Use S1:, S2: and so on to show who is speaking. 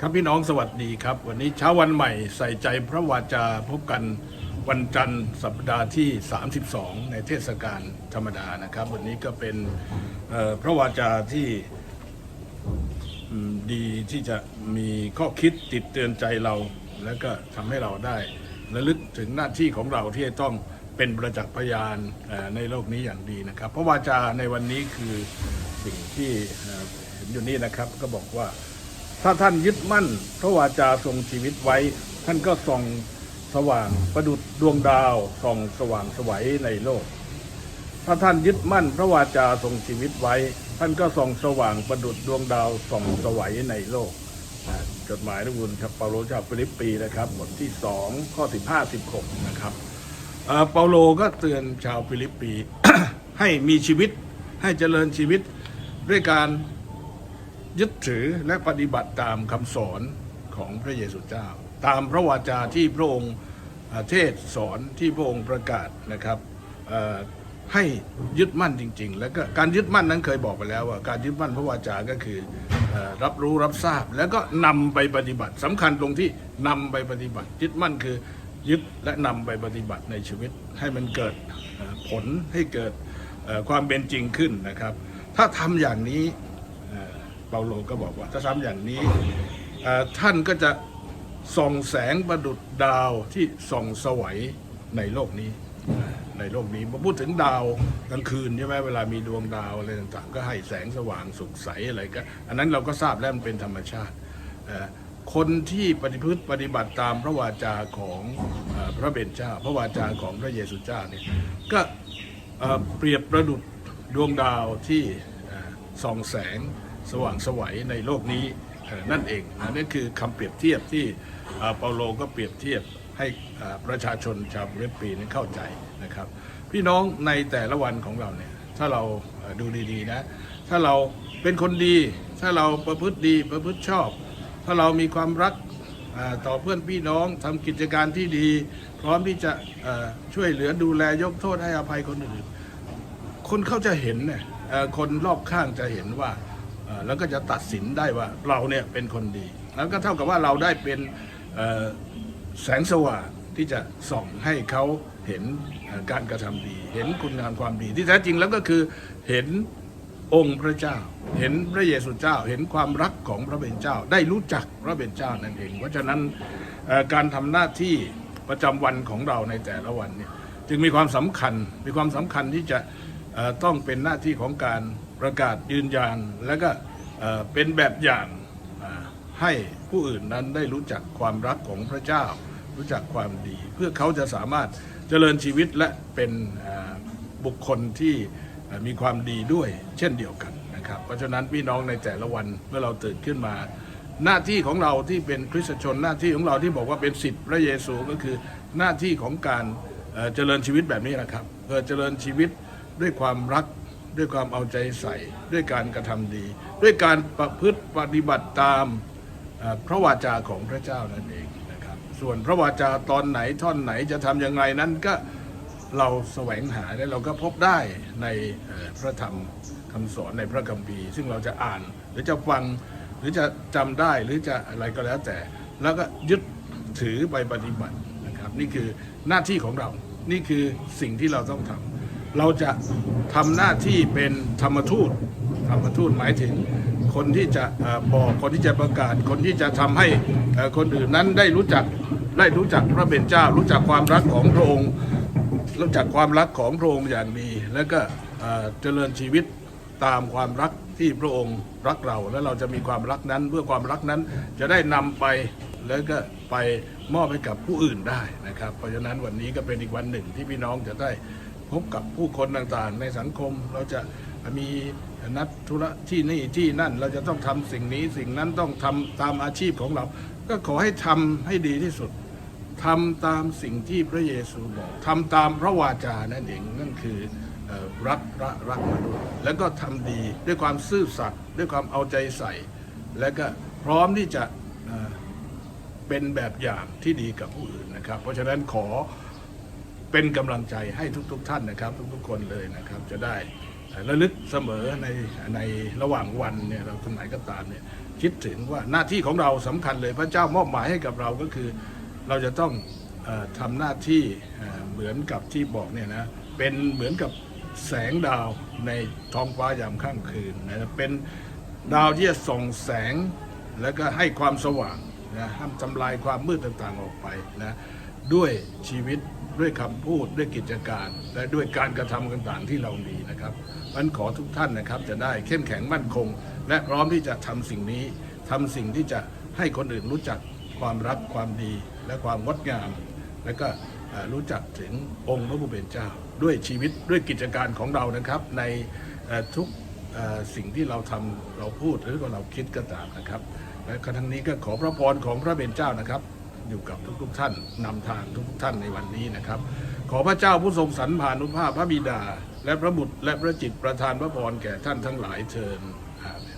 S1: ครับพี่น้องสวัสดีครับ วันนี้เช้าวันใหม่ใส่ใจพระวาจาพบกันวันจันทร์สัปดาห์ที่ 32 ในเทศกาลธรรมดานะครับ วันนี้ก็เป็นพระวาจาที่ดีที่จะมีข้อคิดติดเตือนใจเรา แล้วก็ทำให้เราได้ระลึกถึงหน้าที่ของเราที่จะต้องเป็นประจักษ์พยานในโลกนี้อย่างดีนะครับ พระวาจาในวันนี้คือสิ่งที่เห็นอยู่นี่นะครับก็บอกว่า ถ้าท่านยึดมั่นพระวาจาทรงชีวิตไว้ ท่านก็ส่องสว่างประดุดดวงดาวส่องสว่างสวัยในโลก ถ้าท่านยึดมั่นพระวาจาทรงชีวิตไว้ ท่านก็ส่องสว่างประดุดดวงดาวส่องสวัยในโลก จดหมายนักบุญครับเปาโลชาวฟิลิปปีนะครับบทที่สองข้อสิบห้าสิบหกนะครับเอ่อเปาโลก็เตือนชาวฟิลิปปีให้มีชีวิตให้เจริญชีวิตด้วยการ ยึดถือและปฏิบัติตามคำสอนของพระเยซูเจ้า ตามพระวาจาที่พระองค์เทศสอนที่พระองค์ประกาศนะครับให้ยึดมั่นจริง ๆ แล้วก็การยึดมั่นนั้นเคยบอกไปแล้วว่าการยึดมั่นพระวาจาก็คืออรับรู้รับทราบ แล้วก็นำไปปฏิบัติสำคัญตรงที่นำไปปฏิบัติ ยึดมั่นคือยึดและนำไปปฏิบัติในชีวิต ให้มันเกิดผลให้เกิดความเป็นจริงขึ้นนะครับ ถ้าทำอย่างนี้ เปาโลก็บอกว่า ถ้าทำอย่างนี้ท่านก็จะส่องแสงประดุดดาวที่ส่องสวัยในโลกนี้ในโลกนี้พอพูดถึงดาวกลางคืนใช่ไหมเวลามีดวงดาวอะไรต่างๆ ก็ให้แสงสว่างสุขใสอะไรก็ อันนั้นเราก็ทราบแล้วมันเป็นธรรมชาติ คนที่ปฏิพฤติปฏิบัติตามพระวาจาของอพระเบญจ้าพระวาจาของพระเยซูเจ้าเนี่ยก็เปรียบประดุดดวงดาวที่ส่องแสง สว่างสวัยในโลกนี้นั่นเองนะนั่นคือคำเปรียบเทียบที่เปาโลก็เปรียบเทียบให้ประชาชนชาวฟิลิปปีนั้นเข้าใจนะครับ พี่น้องในแต่ละวันของเราเนี่ยถ้าเราดูดีๆนะ ถ้าเราเป็นคนดี ถ้าเราประพฤติดีประพฤติชอบ ถ้าเรามีความรักต่อเพื่อนพี่น้องทำกิจการที่ดี พร้อมที่จะช่วยเหลือดูแลยกโทษให้อภัยคนอื่น คนเขาจะเห็นเนี่ยคนรอบข้างจะเห็นว่า แล้วก็จะตัดสินได้ว่าเราเนี่ยเป็นคนดี แล้วก็เท่ากับว่าเราได้เป็นแสงสว่างที่จะส่องให้เขาเห็นการกระทำดี เห็นคุณงามความดีที่แท้จริงแล้วก็คือเห็นองค์พระเจ้า เห็นพระเยซูเจ้า เห็นความรักของพระเบญเจ้า ได้รู้จักพระเบญเจ้านั่นเอง เพราะฉะนั้นการทำหน้าที่ประจำวันของเราในแต่ละวันเนี่ยจึงมีความสำคัญมีความสำคัญที่จะต้องเป็นหน้าที่ของการ ประกาศยืนยันและก็เป็นแบบอย่างให้ผู้อื่นนั้นได้รู้จักความรักของพระเจ้า รู้จักความดี เพื่อเขาจะสามารถเจริญชีวิตและเป็นบุคคลที่มีความดีด้วยเช่นเดียวกันนะครับ เพราะฉะนั้นพี่น้องในแต่ละวันเมื่อเราตื่นขึ้นมา หน้าที่ของเราที่เป็นคริสตชนหน้าที่ของเราที่บอกว่าเป็นสิทธิพระเยซูก็คือหน้าที่ของการเอ่อเจริญชีวิตแบบนี้นะครับเพื่อเจริญชีวิตด้วยความรัก ด้วยความเอาใจใส่ด้วยการกระทำดี ด้วยการประพฤติปฏิบัติตามพระวาจาของพระเจ้านั่นเองนะครับ ส่วนพระวาจาตอนไหนท่อนไหนจะทำอย่างไรนั้นก็เราแสวงหาและเราก็พบได้ในพระธรรมคำสอนในพระคัมภีร์ ซึ่งเราจะอ่านหรือจะฟังหรือจะจำได้หรือจะอะไรก็แล้วแต่ แล้วก็ยึดถือไปปฏิบัตินะครับ นี่คือหน้าที่ของเรา นี่คือสิ่งที่เราต้องทำ เราจะทำหน้าที่เป็นธรรมทูต ธรรมทูตหมายถึงคนที่จะบอกคนที่จะประกาศ คนที่จะทำให้คนอื่นนั้นได้รู้จักได้รู้จักพระเบญเจ้า รู้จักความรักของพระองค์ รู้จักความรักของพระองค์อย่างดี แล้วก็เอ่อเจริญชีวิตตามความรักที่พระองค์รักเราแล้วเราจะมีความรักนั้นเพื่อความรักนั้นจะได้นำไปแล้วก็ไปมอบให้กับผู้อื่นได้นะครับ เพราะฉะนั้นวันนี้ก็เป็นอีกวันหนึ่งที่พี่น้องจะได้ พบกับผู้คนต่างๆ ในสังคมเราจะมีนัดธุระที่นี่ที่นั่นเราจะต้องทำสิ่งนี้สิ่งนั้นต้องทำตามอาชีพของเรา ก็ขอให้ทำให้ดีที่สุดทำตามสิ่งที่พระเยซูบอกทำตามพระวาจานั่นเองนั่นคือรักรักรักมนุษย์แล้วก็ทำดีด้วยความซื่อสัตย์ด้วยความเอาใจใส่ และก็พร้อมที่จะเป็นแบบอย่างที่ดีกับผู้อื่นนะครับ เพราะฉะนั้นขอ เป็นกำลังใจให้ทุก ๆ ท่านนะครับ ทุกๆคนเลยนะครับ จะได้ระลึกเสมอในในระหว่างวันเนี่ยเราตรงไหนก็ตามเนี่ยคิดถึงว่าหน้าที่ของเราสำคัญเลยพระเจ้ามอบหมายให้กับเราก็คือ เราจะต้องออทำหน้าที่เอ่อเหมือนกับที่บอกเนี่ยนะเป็นเหมือนกับแสงดาวในท้องฟ้ายามค่ำคืนนะเป็นดาวที่จะส่องแสงแล้วก็ให้ความสว่างนะห้ามทำลายความมืดต่างๆออกไปนะด้วยชีวิต ด้วยคำพูดด้วยกิจการและด้วยการกระทำต่างๆที่เรามีนะครับมันขอทุกท่านนะครับจะได้เข้มแข็งมั่นคง และพร้อมที่จะทำสิ่งนี้ทำสิ่งที่จะให้คนอื่นรู้จักความรักความดีและความงดงาม และก็รู้จักถึงองค์พระผู้เป็นเจ้า ด้วยชีวิตด้วยกิจการของเรานะครับ ในทุกสิ่งที่เราทำเราพูดหรือว่าเราคิดก็ตามนะครับ และกระทั้งนี้ก็ขอพระพรของพระเป็นเจ้านะครับ อยู่กับทุกๆท่านนำทางทุกๆท่านในวันนี้นะครับ ขอพระเจ้าผู้ทรงสรรพานุภาพพระบิดา และพระบุตรและพระจิตประทานพระพรแก่ท่านทั้งหลายเชิญอาเมน